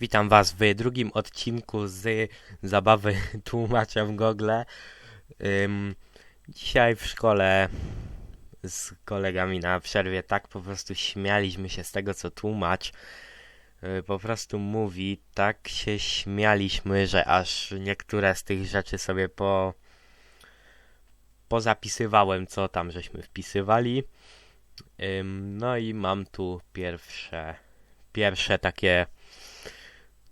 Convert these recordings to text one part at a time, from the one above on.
Witam Was w drugim odcinku z zabawy tłumacza w Google. Ym, dzisiaj w szkole z kolegami na przerwie tak po prostu śmialiśmy się z tego, co tłumacz y, po prostu mówi. Tak się śmialiśmy, że aż niektóre z tych rzeczy sobie po pozapisywałem, co tam żeśmy wpisywali. Ym, no i mam tu pierwsze, pierwsze takie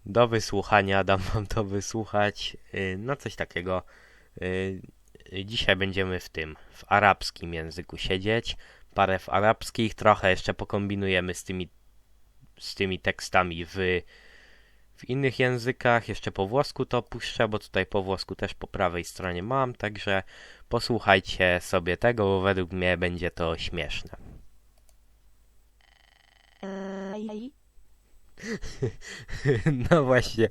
do wysłuchania, dam wam to wysłuchać. Yy, No coś takiego. Yy, Dzisiaj będziemy w tym, w arabskim języku siedzieć. Parę w arabskich, trochę jeszcze pokombinujemy z tymi, z tymi tekstami w, w innych językach. Jeszcze po włosku to puszczę, bo tutaj po włosku też po prawej stronie mam, także posłuchajcie sobie tego, bo według mnie będzie to śmieszne. Ej, no właśnie,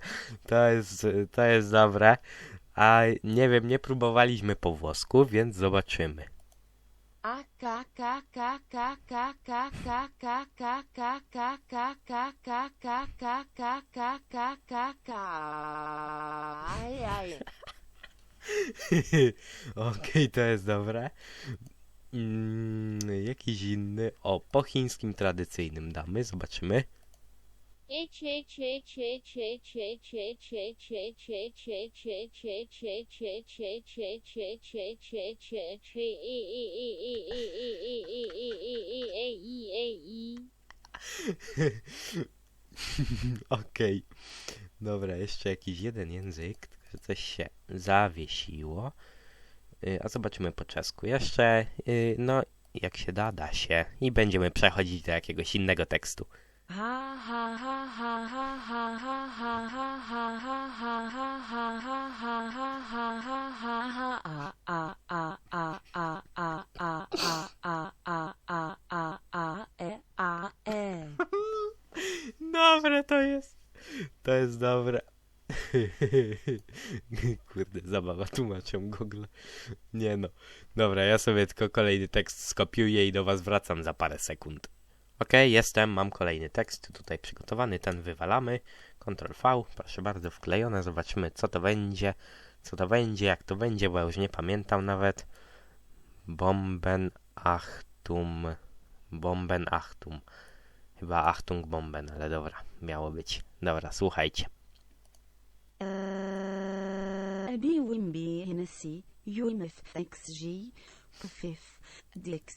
to jest, to jest dobre. A nie wiem, nie próbowaliśmy po włosku, więc zobaczymy. Okej, to jest dobre. Mm, jakiś inny. O, po chińskim tradycyjnym damy, zobaczymy. Okej. Dobra, jeszcze jakiś jeden język, że coś się zawiesiło. Y, A zobaczymy po czesku. Jeszcze, y, no, jak się da, da się. I będziemy przechodzić do jakiegoś innego tekstu. Dobre to jest. To jest dobre. Kurde, zabawa tłumaczą Google. Nie no. Dobra, ja sobie tylko kolejny tekst skopiuję i do was wracam za parę sekund. Okej, jestem, mam kolejny tekst tutaj przygotowany, ten wywalamy. Ctrl V, proszę bardzo, wklejone. Zobaczymy, co to będzie, co to będzie, jak to będzie, bo ja już nie pamiętam nawet. Bomben Achtum. Bomben Achtum. Chyba Achtung Bomben, ale dobra, miało być. Dobra, słuchajcie. أبي ويمبي هنسي يومف اكس جي كفف ديكس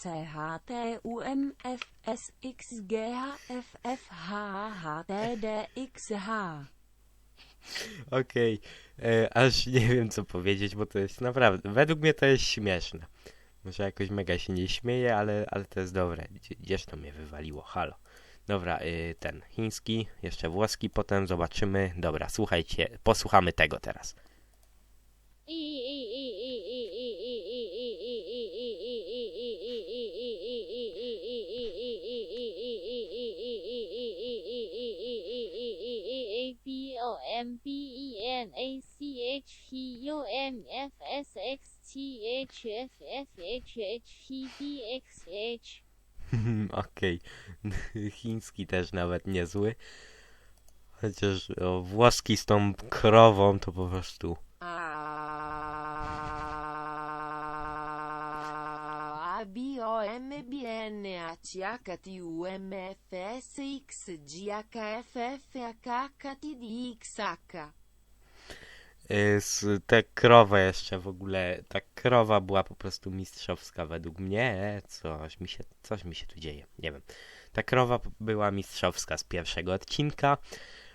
c h t u m f s x g h f f h h t d x h Okej, e, aż nie wiem co powiedzieć, bo to jest naprawdę, według mnie to jest śmieszne. Może jakoś mega się nie śmieję, ale, ale to jest dobre. Gdzie- Gdzież to mnie wywaliło? Halo. Dobra, y, ten chiński, jeszcze włoski, potem zobaczymy. Dobra, słuchajcie, posłuchamy tego teraz. H Okej, chiński też nawet niezły. Chociaż o, włoski z tą krową to po prostu. Z tę krowę jeszcze w ogóle. Ta krowa była po prostu mistrzowska według mnie. Coś mi się, coś mi się tu dzieje. Nie wiem. Ta krowa była mistrzowska z pierwszego odcinka.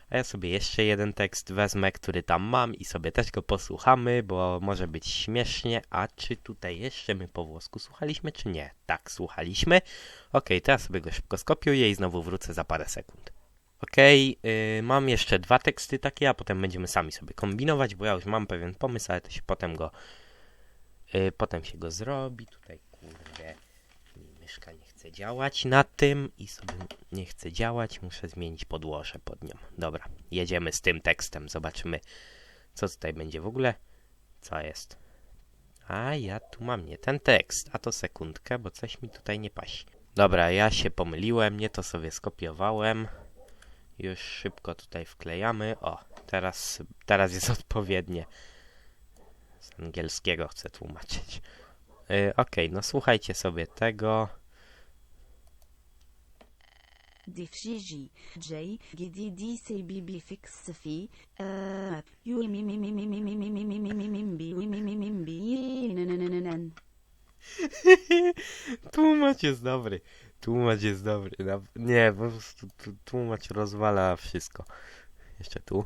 A ja sobie jeszcze jeden tekst wezmę, który tam mam i sobie też go posłuchamy, bo może być śmiesznie. A czy tutaj jeszcze my po włosku słuchaliśmy, czy nie? Tak, słuchaliśmy. Okej, teraz sobie go szybko skopiuję i znowu wrócę za parę sekund. Okej, yy, mam jeszcze dwa teksty takie, a potem będziemy sami sobie kombinować, bo ja już mam pewien pomysł, ale to się potem go... Yy, potem się go zrobi. Tutaj, kurde, myszka działać na tym i sobie nie chce działać, muszę zmienić podłoże pod nią. Dobra, jedziemy z tym tekstem, zobaczymy, co tutaj będzie w ogóle. Co jest? A ja tu mam nie ten tekst, a to sekundkę, bo coś mi tutaj nie pasi. Dobra, ja się pomyliłem, nie to sobie skopiowałem. Już szybko tutaj wklejamy. O, teraz, teraz jest odpowiednie. Z angielskiego chcę tłumaczyć. Yy, Okej, no słuchajcie sobie tego. Uh, mi, mi, mi, bi, n, n, n, n, n. Tłumacz jest dobry. Tłumacz jest dobry. Nie, po prostu tu- tłumacz rozwala wszystko. Jeszcze tu.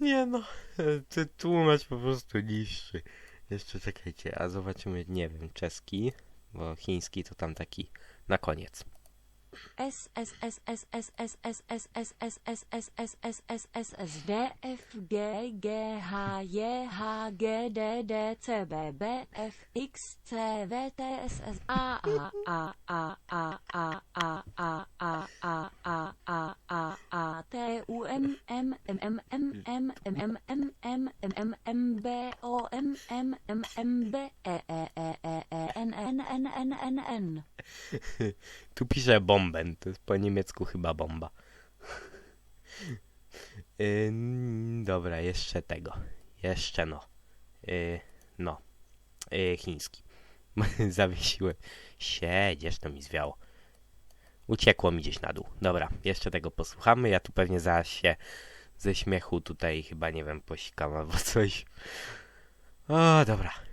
Nie no, ten tłumacz po prostu niższy. Jeszcze czekajcie, a zobaczymy, nie wiem, czeski, bo chiński to tam taki na koniec. S S S S S S S S S S S S S S S S S D F G G H J H G D D C B B F X C V T S S A A A A A A A A A A A A A A T U M M M M M M M M M M M M B O M M M M B E E E E E N N N N N N Tu pisze bomben, to jest po niemiecku chyba bomba. Ym, dobra, jeszcze tego. Jeszcze no. Yy, no. Yy, chiński. Zawiesiłem. Siedziesz, to mi zwiało. Uciekło mi gdzieś na dół. Dobra, jeszcze tego posłuchamy. Ja tu pewnie zaraz się ze śmiechu tutaj chyba, nie wiem, posikam albo coś. O, dobra.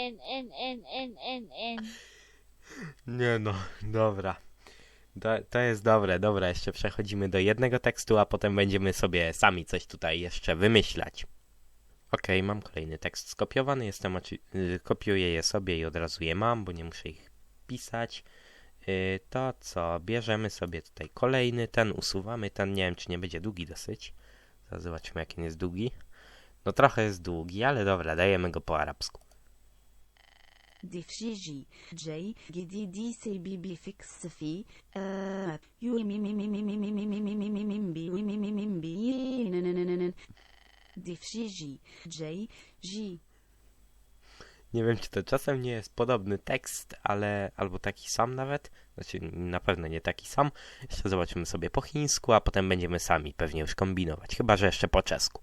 N N N N N N Nie no, dobra. To, to jest dobre, dobra, jeszcze przechodzimy do jednego tekstu, a potem będziemy sobie sami coś tutaj jeszcze wymyślać. Okej, mam kolejny tekst skopiowany, jestem y, kopiuję je sobie i od razu je mam, bo nie muszę ich pisać. Y, To co, bierzemy sobie tutaj kolejny, ten usuwamy, ten nie wiem czy nie będzie długi dosyć. Zaraz zobaczymy jaki jest długi. No trochę jest długi, ale dobra, dajemy go po arabsku. Uh, Nie wiem, czy to czasem nie jest podobny tekst, ale albo taki sam nawet. Znaczy, na pewno nie taki sam. Jeszcze zobaczymy sobie po chińsku, a potem będziemy sami pewnie już kombinować. Chyba, że jeszcze po czesku.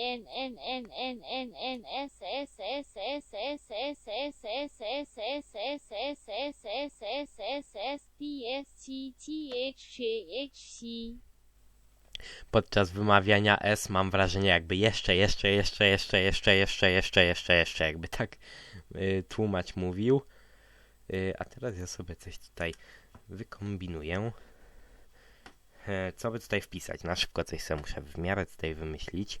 N N N N N N S S S S S S S S S S S S S S S S S S T T H H C Podczas wymawiania S mam wrażenie jakby jeszcze, jeszcze, jeszcze, jeszcze, jeszcze, jeszcze, jeszcze, jeszcze, jeszcze, jakby tak y, tłumacz mówił. Y, a teraz ja sobie coś tutaj wykombinuję. E, co by tutaj wpisać? Na szybko coś sobie muszę w miarę tutaj wymyślić.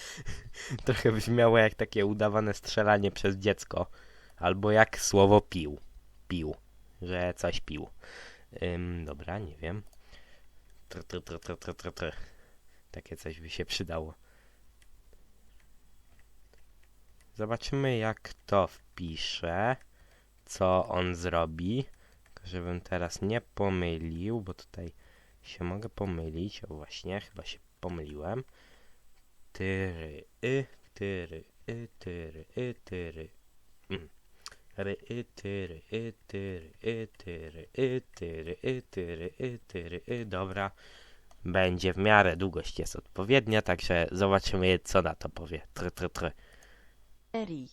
Trochę brzmiało jak takie udawane strzelanie przez dziecko. Albo jak słowo pił. Pił. Że coś pił. Ym, dobra, nie wiem. Tr, tr, tr, tr, tr, tr, tr. Takie coś by się przydało. Zobaczymy jak to wpiszę. Co on zrobi. Żebym teraz nie pomylił, bo tutaj się mogę pomylić. O właśnie, chyba się pomyliłem. Tyry, y, tyry, y, tyry, y, tyry. Mm. Ry, y, tyry, y, tyry, y, tyry, y, tyry, y, tyry, y, tyry, y. Dobra. Będzie w miarę długość jest odpowiednia, także zobaczymy co na to powie. Tr, tr, tr. Eri.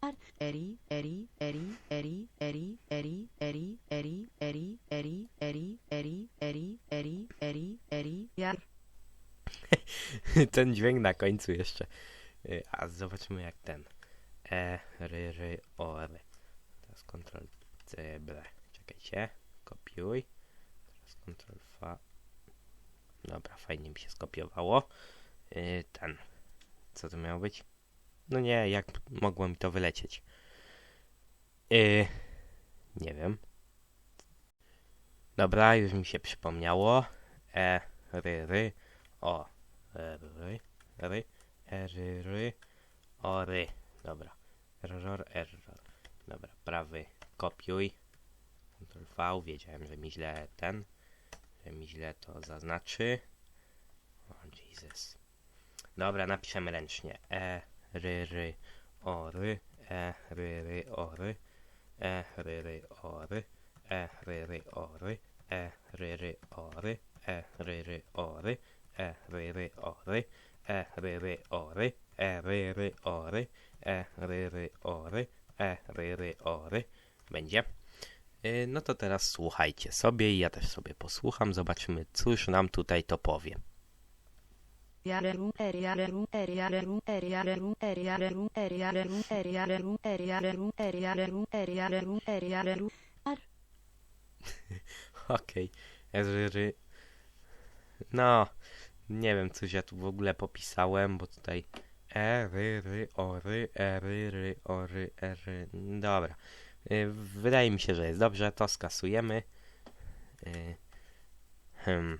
Ar, eri, eri, eri, eri, eri, eri, eri, eri, eri, eri, eri, eri, eri, eri, eri, eri, jar. ten dźwięk na końcu jeszcze. Y, A zobaczymy jak ten. E, ry, ry, o, ry. Teraz Ctrl C. Czekajcie. Kopiuj. Teraz Ctrl V. Dobra, fajnie mi się skopiowało. Y, Ten. Co to miało być? No nie, jak mogło mi to wylecieć? Y, Nie wiem. Dobra, już mi się przypomniało. E, ry, ry. O, ry, ry, ery, ry, o, ry. Dobra. Error, error. Dobra, prawy, kopiuj. Ctrl V, wiedziałem, że mi źle ten, że mi źle to zaznaczy. O, Jesus. Dobra, napiszemy ręcznie. E, ry, ry, o, ry, e, ry, ry, o, ry, e, ry, ry, o, ry, e, ry, ry, o, ry, e, ry, ry, o, ry, e, ry, ry, o, ry, e, ry, ry, o, ry, e, ry, ry, o, e, ry, ry, o, e, ry, ry, o, e, ry, ry, o, e, o. Będzie. Y, no to teraz słuchajcie sobie i ja też sobie posłucham. Zobaczymy, cóż nam tutaj to powie. Okej. Okay. No, nie wiem, coś ja tu w ogóle popisałem, bo tutaj e, ry, ry, o, ry, e, ry, ry, o, ry, e, ry. Dobra. Y, Wydaje mi się, że jest dobrze, to skasujemy. Y, Hmm.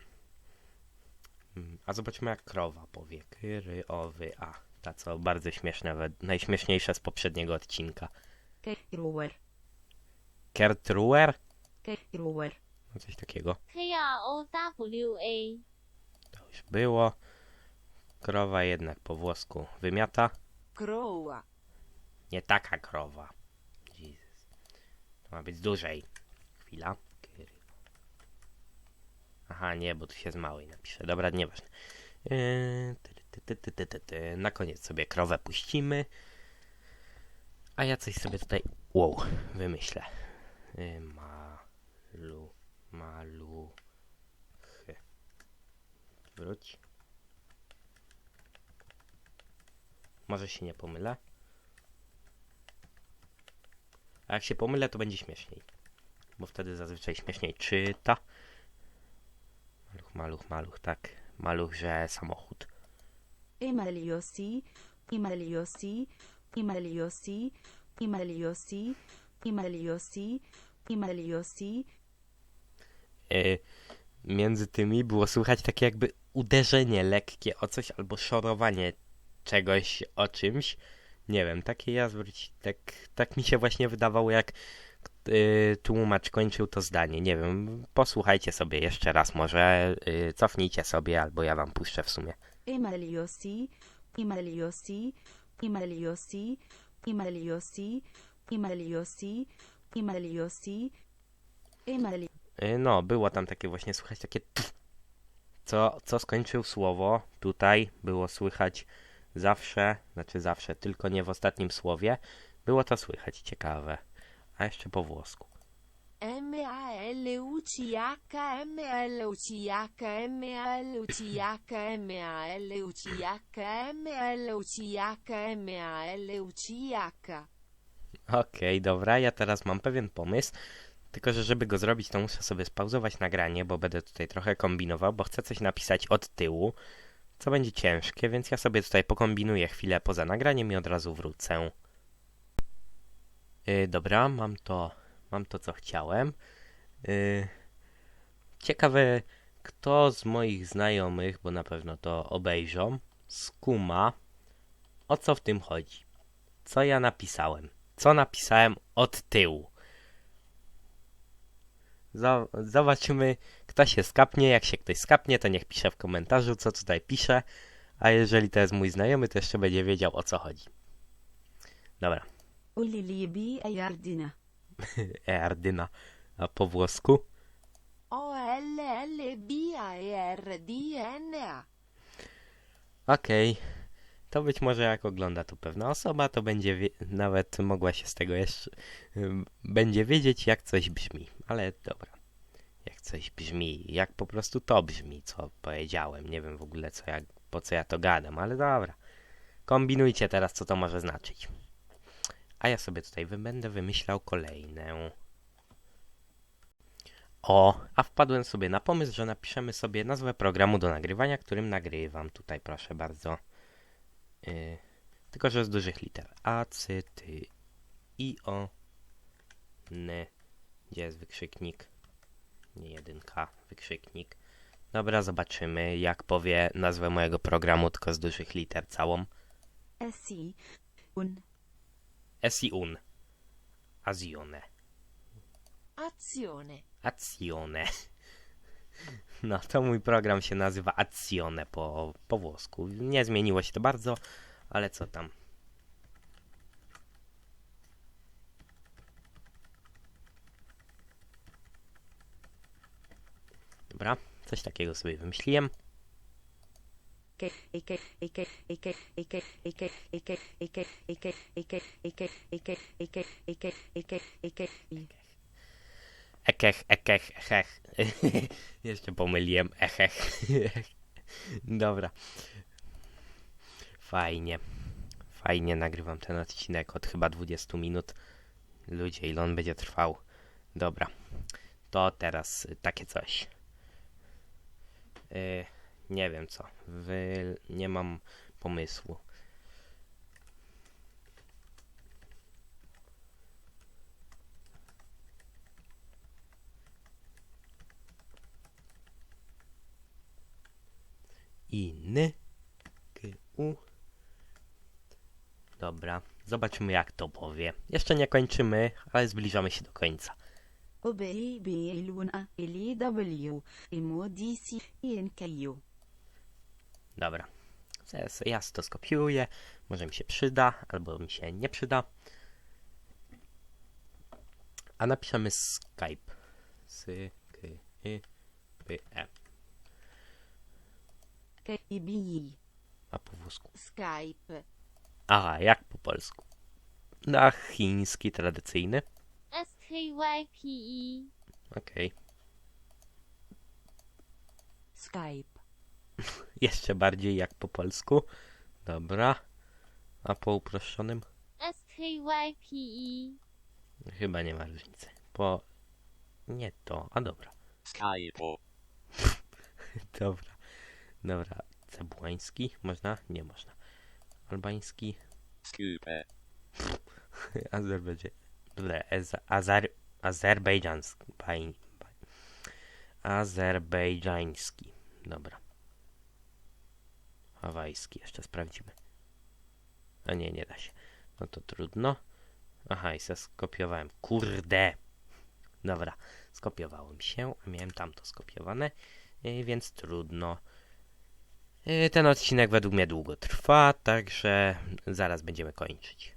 Mm, A zobaczmy jak krowa powie. Kyry, owy, a. Ta co bardzo śmieszna, we- najśmieszniejsza z poprzedniego odcinka. Keiruer, Kertruer? keiruer. No coś takiego. K Było. Krowa jednak po włosku wymiata. Kroła. Nie taka krowa. Jezus. To ma być dłużej. Chwila. Aha, nie, bo tu się z małej napisze. Dobra, nieważne. Yy, ty, ty, ty. Na koniec sobie krowę puścimy. A ja coś sobie tutaj. Wow, wymyślę. Yy, malu. Malu. Wróć. Może się nie pomylę. A jak się pomylę, to będzie śmieszniej. Bo wtedy zazwyczaj śmieszniej czyta. Maluch, maluch, maluch, tak. Maluch, że samochód. Imeliosi, Imeliosi, Imeliosi, Imeliosi, Imeliosi, Imeliosi, Yy, między tymi było słychać takie jakby uderzenie lekkie o coś albo szorowanie czegoś o czymś. Nie wiem, takie ja zwróć, tak, tak mi się właśnie wydawało, jak yy, tłumacz kończył to zdanie. Nie wiem, posłuchajcie sobie jeszcze raz, może yy, cofnijcie sobie, albo ja wam puszczę w sumie. Imeliosi, Imeliosi, Imeliosi, Imeliosi, Imeliosi, Imeliosi, Imeli. Y, No, było tam takie właśnie słychać takie co, co skończył słowo. Tutaj było słychać zawsze, znaczy zawsze, tylko nie w ostatnim słowie. Było to słychać ciekawe. A jeszcze po włosku. M-A-L-U-C-H, M-L-U-C-H, M-L-U-C-H, M-A-L-U-C-H, M-L-U-C-H, M-A-L-U-C-H. Okej, dobra, ja teraz mam pewien pomysł. Tylko, że żeby go zrobić, to muszę sobie spauzować nagranie, bo będę tutaj trochę kombinował, bo chcę coś napisać od tyłu, co będzie ciężkie, więc ja sobie tutaj pokombinuję chwilę poza nagraniem i od razu wrócę. Yy, dobra, mam to, mam to, co chciałem. Yy, ciekawe, kto z moich znajomych, bo na pewno to obejrzą, skuma, o co w tym chodzi. Co ja napisałem? Co napisałem od tyłu? Zo- Zobaczymy, kto się skapnie. Jak się ktoś skapnie, to niech pisze w komentarzu, co tutaj pisze. A jeżeli to jest mój znajomy, to jeszcze będzie wiedział o co chodzi. Dobra, Ulilibi Ayardina. Eardyna. A po włosku? O-L-L-B-A-R-D-N-A. Okej. To być może jak ogląda to pewna osoba, to będzie wie- nawet mogła się z tego jeszcze. będzie wiedzieć, jak coś brzmi. Ale dobra. Jak coś brzmi, jak po prostu to brzmi, co powiedziałem. Nie wiem w ogóle, co ja, po co ja to gadam, ale dobra. Kombinujcie teraz, co to może znaczyć. A ja sobie tutaj będę wymyślał kolejnę. O, a wpadłem sobie na pomysł, że napiszemy sobie nazwę programu do nagrywania, którym nagrywam. Tutaj proszę bardzo. Yy, tylko, że z dużych liter. A, C, T, I, O, N. Gdzie jest wykrzyknik? Nie jedynka, wykrzyknik. Dobra, zobaczymy, jak powie nazwę mojego programu, tylko z dużych liter całą. Esi. Un. Esiun. Azione. Azione. Azione. No, to mój program się nazywa Azione po, po włosku. Nie zmieniło się to bardzo, ale co tam. Dobra, coś takiego sobie wymyśliłem. Ike, Ekech, ekech, echech. Jeszcze pomyliłem. Echech. Dobra. Fajnie. Fajnie nagrywam ten odcinek od chyba 20 minut. Ludzie, ile on będzie trwał? Dobra. To teraz takie coś. Y, nie wiem co. Wy... Nie mam pomysłu. Inny. U. Dobra. Zobaczymy jak to powie. Jeszcze nie kończymy, ale zbliżamy się do końca. O B, B, L, A, L, W, M, O, D, C, N, K, U. Dobra. Zaraz ja to skopiuję. Może mi się przyda, albo mi się nie przyda. A napiszemy Skype. S, K, Y, P, E. A po włosku. Skype. Aha, jak po polsku. Na chiński tradycyjny. SKYPE. Okej. Skype. Jeszcze bardziej jak po polsku. Dobra. A po uproszczonym? SKYPE. Chyba nie ma różnicy. Po... Nie to. A dobra. Skype. Dobra. Dobra. Cebułański? Można? Nie można. Albański? Scuba. Azerbejdżan... Dobra. Azar... Azerbejdżanski. Azerbejdżański. Dobra. Hawajski jeszcze sprawdzimy. A nie, nie da się. No to trudno. Aha, i se skopiowałem. Kurde! Dobra, skopiowałem się, a miałem tamto skopiowane, więc trudno. Y, Ten odcinek według mnie długo trwa, także zaraz będziemy kończyć.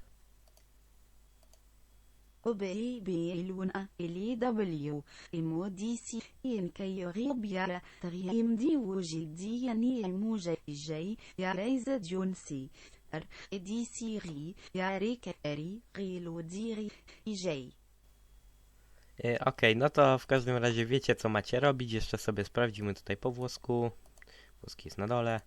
Ijay Y, Okej, no to w każdym razie wiecie co macie robić. Jeszcze sobie sprawdzimy tutaj po włosku. Włoski jest na dole.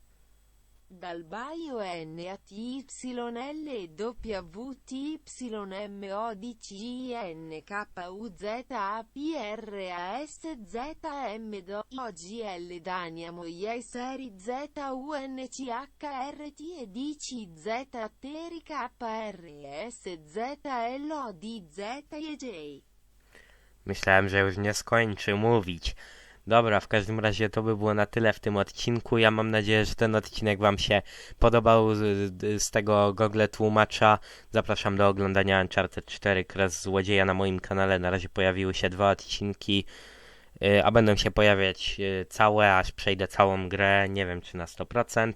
Dal bio N A T Y L W T Y M O D C I N K U Z A P R A S Z M D O G L Dania Moia Seri Z U N C H R T E D C Z Teri K R S Z L O D Z E J Myślałem, że już nie skończy mówić. Dobra, w każdym razie to by było na tyle w tym odcinku. Ja mam nadzieję, że ten odcinek Wam się podobał z, tego Google tłumacza. Zapraszam do oglądania Uncharted 4 Kres Złodzieja na moim kanale. Na razie pojawiły się dwa odcinki, y, a będą się pojawiać y, całe, aż przejdę całą grę. Nie wiem czy na 100%.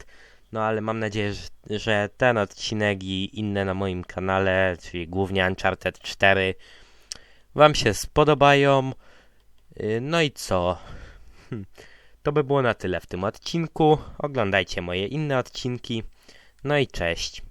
No ale mam nadzieję, że, że ten odcinek i inne na moim kanale, czyli głównie Uncharted 4, Wam się spodobają. Y, No i co? Hm, To by było na tyle w tym odcinku. Oglądajcie moje inne odcinki. No i cześć.